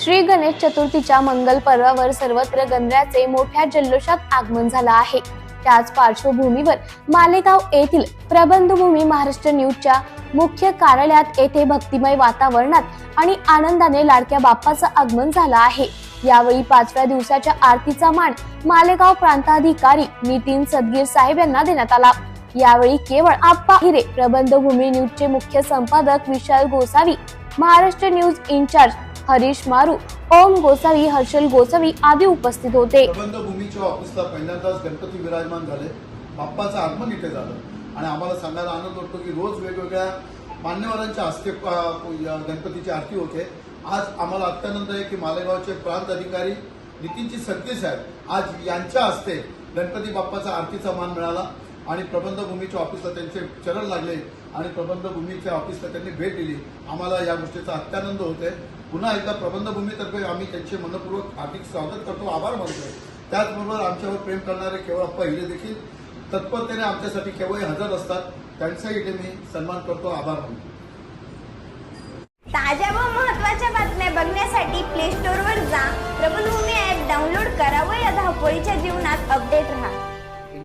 श्री गणेश चतुर्थीच्या मंगल पर्वावर सर्वत्र गणरायाचे मोठ्या जल्लोषात आगमन झालं आहे. त्याच पार्श्वभूमीवर मालेगाव येथील प्रबंधभूमी महाराष्ट्र न्यूजच्या मुख्य कार्यालयात येथे भक्तिमय वातावरणात आणि आनंदाने लाडक्या बाप्पाचं आगमन झालं आहे. यावेळी पाचव्या दिवसाच्या आरतीचा मान मालेगाव प्रांताधिकारी नितीन सदगीर साहेब यांना देण्यात आला. यावेळी केवळ आप्पा हिरे प्रबंधभूमी न्यूजचे मुख्य संपादक Vishal Gosavi Maharashtra news in charge Harish Maru Om Gosavi Harshal Gosavi आदी उपस्थित होते. प्रबंधभूमीच्या ऑफिसला पहिल्यांदाच गणपती विराजमान झाले. बाप्पाचं आगमन इथे झालं. आणि आम्हाला सांगायला आनंद वाटतो की रोज वेगवेगळ्या मान्यवरांच्या हस्ते गणपतीची आरती होते. आज आम्हाला अत्यानंद आहे की मालेगावचे प्रांत अधिकारी नितीनजी सत्ते साहेब आज यांच्या हस्ते गणपती बाप्पाचा आरतीचा मान मिळाला. आणि प्रबंधभूमीच्या ऑफिसला त्यांचे चरण लागले आणि प्रबंधभूमीच्या ऑफिसला त्यांनी भेट दिली. आम्हाला या गोष्टीचा अत्यानंद होते पुन्हा एकदा प्रबंधभूमीतर्फे आम्ही त्यांचे मनपूर्वक हार्दिक स्वागत करतो आभार मानतो त्याचबरोबर आमच्यावर प्रेम करणारे केवळ पहिले देखील तत्परतेने आमच्यासाठी केवळ हजर असतात. त्यांचाही इथे मी सन्मान करतो आभार मानतो. ताज्या व महत्त्वाच्या बातम्या बघण्यासाठी प्ले स्टोअरवर जा. प्रबलभूमी ॲप डाउनलोड करा व या धावपळीच्या जीवनात अपडेट राहा.